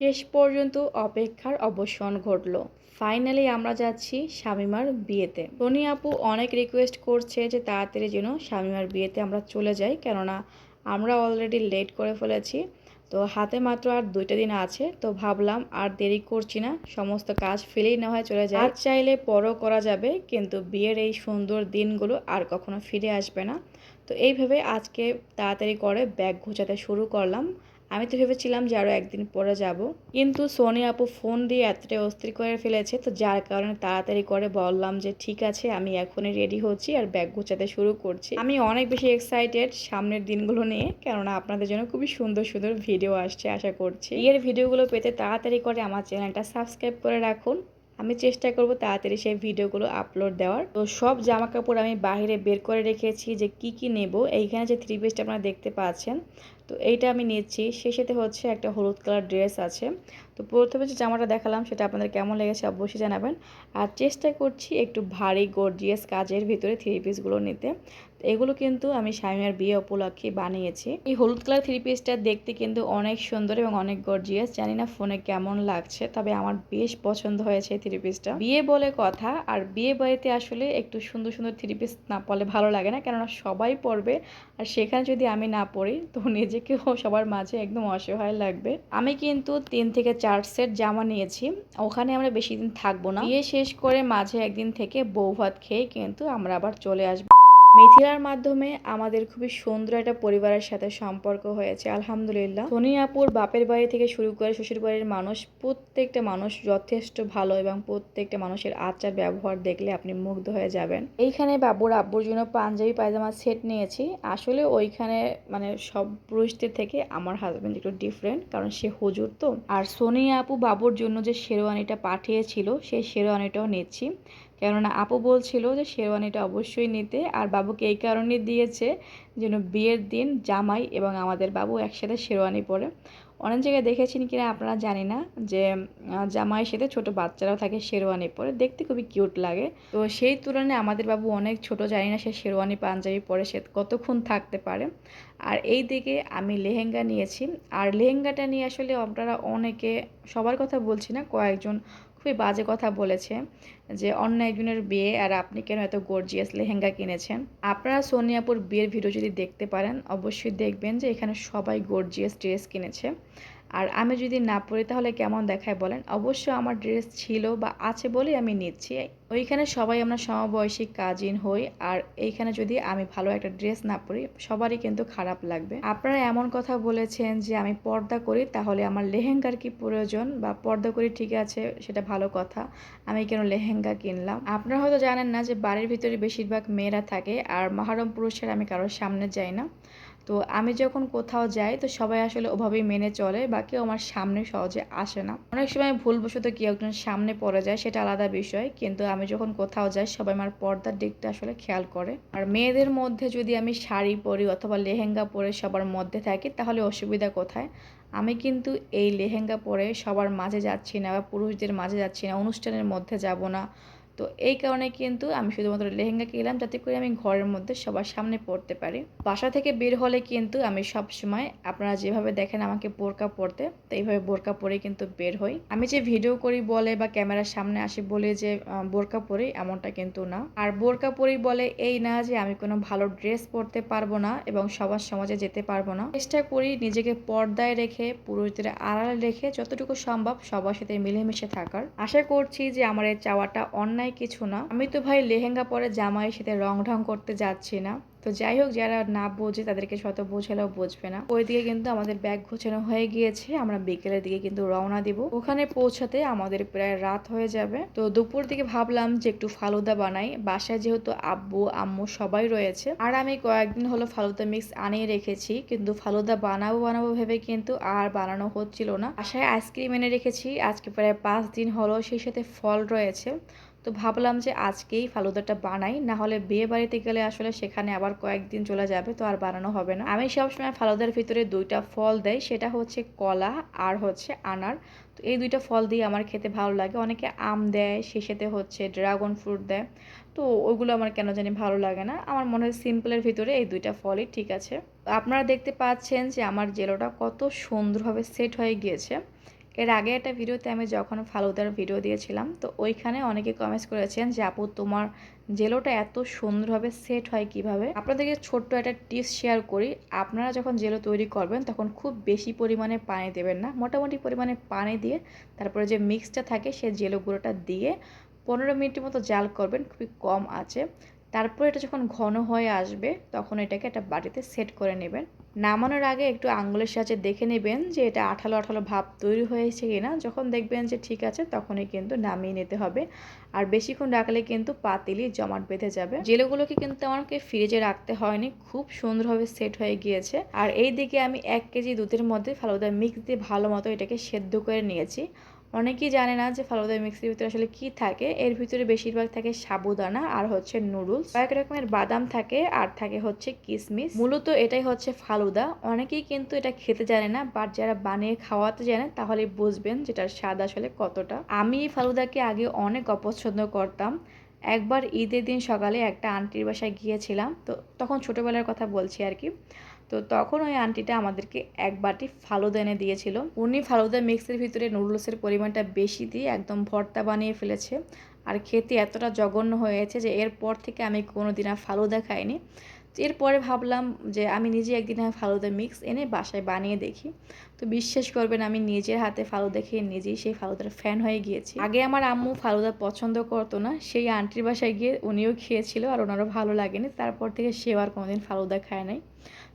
শেষ পর্যন্ত অপেক্ষার অবসান ঘটল। ফাইনালি আমরা যাচ্ছি শামিমার বিয়েতে। টনি আপু অনেক রিকোয়েস্ট করছে যে তাড়াতাড়ি যেন শামিমার বিয়েতে আমরা চলে যাই, কেননা আমরা অলরেডি লেট করে ফেলেছি। তো হাতে মাত্র আর দুইটা দিন আছে, তো ভাবলাম আর দেরি করছি না, সমস্ত কাজ ফেলেই না হয় চলে যায় চাইলে পরও করা যাবে, কিন্তু বিয়ের এই সুন্দর দিনগুলো আর কখনো ফিরে আসবে না। তো এইভাবে আজকে তাড়াতাড়ি করে ব্যাগ ঘোচাতে শুরু করলাম। আমি তো ভেবেছিলাম যে আরও একদিন পরে যাব। কিন্তু সোনি আপু ফোন দিয়ে এতটাই অস্থির করে ফেলেছে, তো যার কারণে তাড়াতাড়ি করে বললাম যে, ঠিক আছে, আমি এখনই রেডি হচ্ছি আর ব্যাগ গোছাতে শুরু করছি। আমি অনেক বেশি এক্সাইটেড সামনের দিনগুলো নিয়ে, কেননা আপনাদের জন্য খুবই সুন্দর সুন্দর ভিডিও আসছে, আশা করছি। এর ভিডিওগুলো পেতে তাড়াতাড়ি করে আমার চ্যানেলটা সাবস্ক্রাইব করে রাখুন। আমি চেষ্টা করব তাড়াতাড়ি সেই ভিডিওগুলো আপলোড দেওয়ার। তো সব জামা কাপড় আমি বাইরে বের করে রেখেছি যে কি কি নেব। এইখানে যে থ্রি পিসটা আপনারা দেখতে পাচ্ছেন তো এইটা আমি নিচ্ছি। সে সাথে হচ্ছে একটা হলুদ কালার ড্রেস আছে। তো প্রথমে যে জামাটা দেখালাম সেটা আপনাদের কেমন লেগেছে অবশ্যই জানাবেন। আর চেষ্টা করছি একটু ভারী গর্জিয়াস কাজের ভিতরে থ্রি পিসগুলো নিতে। এগুলো কিন্তু আমি স্বামীর বিয়ে উপলক্ষে বানিয়েছি। এই হলুদ কালার থ্রি পিসটা দেখতে কিন্তু অনেক সুন্দর এবং অনেক গর্জিয়াস জানি না ফোনে কেমন লাগছে, তবে আমার বেশ পছন্দ হয়েছে থ্রি পিসটা বিয়ে বলে কথা, আর বিয়ে বাড়িতে আসলে একটু সুন্দর সুন্দর থ্রি পিস না পরলে ভালো লাগে না। কেননা সবাই পরবে, আর সেখানে যদি আমি না পড়ি, তো নিজেকেও সবার মাঝে একদম অসহায় লাগবে। আমি কিন্তু তিন থেকে চার সেট জামা নিয়েছি। ওখানে আমরা বেশি দিন থাকব না। বিয়ে শেষ করে মাঝে একদিন থেকে বউ ভাত খেয়ে কিন্তু আমরা আবার চলে আসব। মিথিলার মাধ্যমে আমাদের খুবই সুন্দর একটা পরিবারের সাথে সম্পর্ক হয়েছে, আলহামদুলিল্লাহ। সোনি আপুর বাপের বাড়ি থেকে শুরু করে শ্বশুর বাড়ির মানুষ, প্রত্যেকটা মানুষ যথেষ্ট ভালো এবং প্রত্যেকটা মানুষের আচার ব্যবহার দেখলে আপনি মুগ্ধ হয়ে যাবেন। এইখানে বাবুর আব্বুর জন্য পাঞ্জাবি, পায়জামা সেট নিয়েছি। আসলে ওইখানে মানে সব পুরুষদের থেকে আমার হাজব্যান্ড একটু ডিফারেন্ট কারণ সে হুজুর তো। আর সোনি আপু বাবুর জন্য যে শেরওয়ানিটা পাঠিয়েছিল, সেই শেরওয়ানিটাও নিচ্ছি। কেননা আপু বলছিল যে শেরওয়ানিটা অবশ্যই নিতে। আর বাবুকে এই কারণে দিয়েছে যেন বিয়ের দিন জামাই এবং আমাদের বাবু একসাথে শেরওয়ানি পরে। অনেক জায়গায় দেখেছেন কিনা আপনারা জানি না যে জামাইয়ের সাথে ছোট বাচ্চারাও থাকে শেরওয়ানি পরে। দেখতে খুবই কিউট লাগে। তো সেই তুলনায় আমাদের বাবু অনেক ছোট, জানি না সে শেরওয়ানি পাঞ্জাবি পরে সে কতক্ষণ থাকতে পারে। আর এই দিকে আমি লেহেঙ্গা নিয়েছি। আর লেহেঙ্গাটা নিয়ে আসলে আপনারা অনেকে সবার কথা বলছি না, কয়েকজন খুবই বাজে কথা বলেছে যে অন্য একজনের বিয়ে আর আপনি কেন এত গর্জিয়াস লেহেঙ্গা কিনেছেন? আপনারা সোনিয়াপুর বিয়ের ভিডিও যদি দেখতে পারেন, অবশ্যই দেখবেন যে এখানে সবাই গর্জিয়াস ড্রেস কিনেছে। আর আমি যদি না পরি তাহলে কেমন দেখায় বলেন? অবশ্য আমার ড্রেস ছিল বা আছে বলেই আমি নিচ্ছি। ওইখানে সবাই আমরা সমবয়সী কাজিন হই আর এইখানে যদি আমি ভালো একটা ড্রেস না পরি, সবারই কিন্তু খারাপ লাগবে। আপনারা এমন কথা বলেছেন যে আমি পর্দা করি, তাহলে আমার লেহেঙ্গার কি প্রয়োজন? বা পর্দা করি ঠিক আছে, সেটা ভালো কথা। আমি কেন লেহেঙ্গা কিনলাম? আপনারা হয়তো জানেন না যে বাড়ির ভিতরে বেশিরভাগ মেয়েরা থাকে আর মহারম পুরুষের আমি কারোর সামনে যাই না। তো আমি যখন কোথাও যাই, তো সবাই আসলে ওভাবেই মেনে চলে বা কেউ আমার সামনে সহজে আসে না। অনেক সময় ভুলবশত কেউ একজন সামনে পড়ে যায়, সেটা আলাদা বিষয়। কিন্তু আমি যখন কোথাও যাই, সবাই আমার পর্দার দিকটা আসলে খেয়াল করে। আর মেয়েদের মধ্যে যদি আমি শাড়ি পরি অথবা লেহেঙ্গা পরে সবার মধ্যে থাকি, তাহলে অসুবিধা কোথায়? আমি কিন্তু এই লেহেঙ্গা পরে সবার মাঝে যাচ্ছি না বা পুরুষদের মাঝে যাচ্ছি না, অনুষ্ঠানের মধ্যে যাব না। তো এই কারণে কিন্তু আমি শুধুমাত্র লেহেঙ্গা কিনলাম যাতে করে আমি ঘরের মধ্যে সবার সামনে পড়তে পারি। বাসা থেকে বের হলে কিন্তু আমি সব সময় আপনারা যেভাবে দেখেন আমাকে বোরকা পরতে, তো এইভাবে বোরকা পরে কিন্তু বের হই। আমি যে ভিডিও করি বলে বা ক্যামেরার সামনে আসি বলে যে বোরকা পরি এমনটা কিন্তু না। আর বোরকা পরি বলে এই না যে আমি কোনো ভালো ড্রেস পরতে পারব না এবং সবার সমাজে যেতে পারব না। চেষ্টা করি নিজেকে পর্দায় রেখে, পুরুষদের আড়ালে রেখে যতটুকু সম্ভব সবার সাথে মিলেমিশে থাকার। আশা করছি যে আমার এই চাওয়াটা অন্যায় কিছু না। আমি তো ভাই লেহেঙ্গা পরে জামাইয়ের সাথে রং ঢং করতে যাচ্ছি না। তো যাই হোক, যারা না বোঝে তাদেরকে শত বোঝালেও বুঝবে না। ওইদিকে কিন্তু আমাদের ব্যাগ গোছানো হয়ে গিয়েছে। আমরা বিকেলের দিকে কিন্তু রওনা দিব। ওখানে পৌঁছাতে আমাদের প্রায় রাত হয়ে যাবে। তো দুপুর দিকে ভাবলাম যে একটু ফালুদা বানাই। বাসায় যেহেতু আব্বু, আম্মু সবাই রয়েছে। আর আমি কয়েকদিন হলো ফালুদা মিক্স আনিয়ে রেখেছি। কিন্তু ফালুদা বানাবো বানাবো ভেবে কিন্তু আর বানানো হচ্ছিল না। বাসায় আইসক্রিম এনে রেখেছি। আজকে প্রায় পাঁচ দিন হলো সেই সাথে ফল রয়েছে। তো ভাবলাম যে আজকেই ফালুদাটা বানাই না হলে বিয়ে বাড়িতে গেলে আসলে সেখানে আবার কয়েকদিন চলে যাবে, তো আর বানানো হবে না। আমি সবসময় ফালুদার ভিতরে দুইটা ফল দেয় সেটা হচ্ছে কলা আর হচ্ছে আনার। তো এই দুইটা ফল দিয়ে আমার খেতে ভালো লাগে। অনেকে আম দেয় সাথে হচ্ছে ড্রাগন ফ্রুট দেয়। তো ওইগুলো আমার কেন জানি ভালো লাগে না। আমার মনে হয় সিম্পলের ভিতরে এই দুইটা ফলই ঠিক আছে। আপনারা দেখতে পাচ্ছেন যে আমার জেলোটা কত সুন্দরভাবে সেট হয়ে গিয়েছে। এর আগে একটা ভিডিওতে আমি যখন ফালুদার ভিডিও দিয়েছিলাম, তো ওইখানে অনেকে কমেন্টস করেছেন যে, আপু, তোমার জেলোটা এত সুন্দরভাবে সেট হয় কীভাবে? আপনাদেরকে ছোট্ট একটা টিপস শেয়ার করি। আপনারা যখন জেলো তৈরি করবেন, তখন খুব বেশি পরিমাণে পানি দেবেন না। মোটামুটি পরিমাণে পানি দিয়ে তারপরে যে মিক্সটা থাকে, সে জেলো গুঁড়োটা দিয়ে পনেরো মিনিটের মতো জাল করবেন, খুবই কম আছে। তারপর এটা যখন ঘন হয়ে আসবে, তখন এটাকে একটা বাটিতে সেট করে নেবেন। নামানোর আগে একটু আঙ্গুলের সাহায্যে দেখে নেবেন যে এটা আঠালো আঠালো ভাব তৈরি হয়েছে কিনা। যখন দেখবেন যে ঠিক আছে, তখনই কিন্তু নামিয়ে নিতে হবে। আর বেশিক্ষণ রাখলে কিন্তু পাতিলি জমাট বেঁধে যাবে। জেলোগুলোকে কিন্তু আমাকে ফ্রিজে রাখতে হয়নি। খুব সুন্দরভাবে সেট হয়ে গিয়েছে। আর এই দিকে আমি এক কেজি দুধের মধ্যে ফালুদা মিক্স দিয়ে ভালো মতো এটাকে সেদ্ধ করে নিয়েছি। অনেকেই জানে না যে ফালুদা মিক্সির ভিতরে আসলে কি থাকে। এর ভিতরে বেশিরভাগ থাকে সাবুদানা আর হচ্ছে নুডলস। কয়েক রকমের বাদাম থাকে আর থাকে হচ্ছে কিসমিস। মূলত এটাই হচ্ছে ফালুদা। অনেকেই কিন্তু এটা খেতে জানে না বাট যারা বানিয়ে খাওয়াতে জানে তাহলে বুঝবেন যেটার স্বাদ আসলে কতটা। আমি ফালুদাকে আগে অনেক অপছন্দ করতাম। একবার ঈদের দিন সকালে একটা আন্টির বাসায় গিয়েছিলাম, তো তখন ছোটোবেলার কথা বলছি আর কি। তো তখন ওই আন্টিটা আমাদেরকে এক বাটি ফালুদা এনে দিয়েছিল। উনি ফালুদা মিক্সের ভিতরে নুডলসের পরিমাণটা বেশি দিয়ে একদম ভর্তা বানিয়ে ফেলেছে। আর খেতে এতটা জঘন্য হয়েছে যে এরপর থেকে আমি কোনো দিন আর ফালুদা খাইনি। এরপরে ভাবলাম যে আমি নিজে একদিন ফালুদা মিক্স এনে বাসায় বানিয়ে দেখি। তো বিশ্বাস করবেন আমি নিজের হাতে ফালুদা খেয়ে নিজেই সেই ফালুদার ফ্যান হয়ে গিয়েছি। আগে আমার আম্মু ফালুদা পছন্দ করতো না, সেই আন্টির বাসায় গিয়ে উনিও খেয়েছিল আর ওনারও ভালো লাগেনি। তারপর থেকে সে আর কোনোদিন ফালুদা খায় নাই।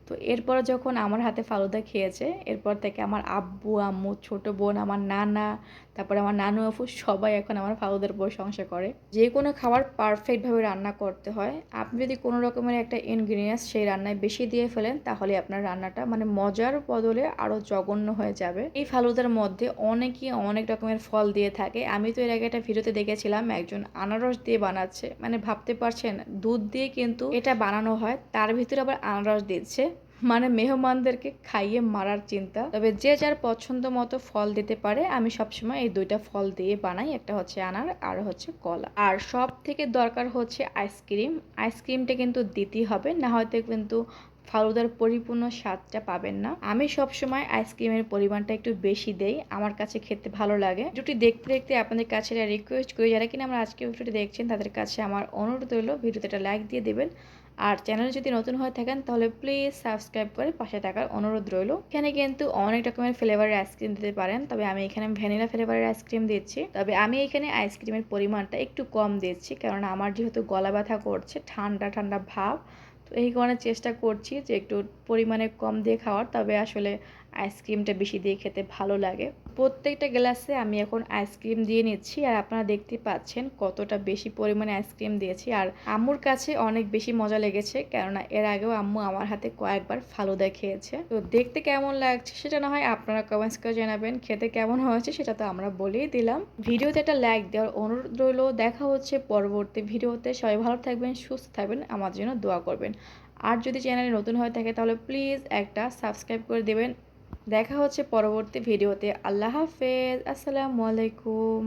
তো এরপর যখন আমার হাতে ফালুদা খেয়েছে, এরপর থেকে আমার আব্বু, আম্মু, ছোট বোন, আমার নানা, তারপরে আমার নানু, আফু সবাই এখন আমার ফালুদার প্রশংসা করে। যে কোনো খাবার পারফেক্টভাবে রান্না করতে হয়। আপনি যদি কোনো রকমের একটা ইনগ্রিডিয়েন্টস সেই রান্নায় বেশি দিয়ে ফেলেন, তাহলে আপনার রান্নাটা মানে মজার বদলে আরও জঘন্য হয়ে যাবে। এই ফালুদার মধ্যে অনেকই অনেক রকমের ফল দিয়ে থাকে। আমি তো এর আগে একটা ভিডিওতে দেখেছিলাম, একজন আনারস দিয়ে বানাচ্ছে। মানে ভাবতে পারছেন, দুধ দিয়ে কিন্তু এটা বানানো হয়, তার ভিতরে আবার আনারস দিচ্ছে। মানে মেহমানদেরকে খাইয়ে মারার চিন্তা। তবে যে যার পছন্দ মতো ফল দিতে পারে, আমি সবসময় এই দুইটা ফল দিয়ে বানাই, একটা হচ্ছে আনার, আর হচ্ছে কলা। আর সব থেকে দরকার হচ্ছে আইসক্রিম। আইসক্রিমটা কিন্তু দিতেই হবে, না হয়তো কিন্তু ফালুদার পরিপূর্ণ স্বাদটা পাবেন না। আমি সবসময় আইসক্রিমের পরিমাণটা একটু বেশি দেই, আমার কাছে খেতে ভালো লাগে। ভিডিওটি দেখতে দেখতে আপনাদের কাছে রিকোয়েস্ট করি, যারা কিনা আমরা আজকে ভিডিওটি দেখছেন, তাদের কাছে আমার অনুরোধ রইল, ভিডিওতে একটা লাইক দিয়ে দেবেন। আর চ্যানেল যদি নতুন হয়ে থাকেন, তাহলে প্লিজ সাবস্ক্রাইব করে পাশে থাকার অনুরোধ রইল। এখানে কিন্তু অনেক রকমের ফ্লেভারের আইসক্রিম দিতে পারেন, তবে আমি এখানে ভ্যানিলা ফ্লেভারের আইসক্রিম দিচ্ছি। তবে আমি এখানে আইসক্রিমের পরিমাণটা একটু কম দিচ্ছি কারণ আমার যেহেতু গলা ব্যথা করছে, ঠান্ডা ঠান্ডা ভাব, তো এই কারণে চেষ্টা করছি যে একটু পরিমাণে কম দিয়ে খাওয়ার, তবে আসলে আইসক্রিমটা বেশি দিয়ে খেতে ভালো লাগে। প্রত্যেকটা গ্লাসে আমি এখন আইসক্রিম দিয়ে নিচ্ছি আর আপনারা দেখতে পাচ্ছেন কতটা বেশি পরিমাণে আইসক্রিম দিয়েছি। আর আম্মুর কাছে অনেক বেশি মজা লেগেছে কেননা এর আগেও আম্মু আমার হাতে কয়েকবার ফালুদা খেয়েছে। তো দেখতে কেমন লাগছে সেটা না হয় আপনারা কমেন্টস করে জানাবেন। খেতে কেমন হয়েছে সেটা তো আমরা বলেই দিলাম। ভিডিওতে একটা লাইক দেওয়ার অনুরোধ রইল। দেখা হচ্ছে পরবর্তী ভিডিওতে। সবাই ভালো থাকবেন, সুস্থ থাকবেন। আমার জন্য দোয়া করবেন। আর যদি চ্যানেলে নতুন হয়ে থাকে তাহলে প্লিজ একটা সাবস্ক্রাইব করে দেবেন। দেখা হচ্ছে পরবর্তী ভিডিওতে। আল্লাহ হাফেজ। আসসালামু আলাইকুম।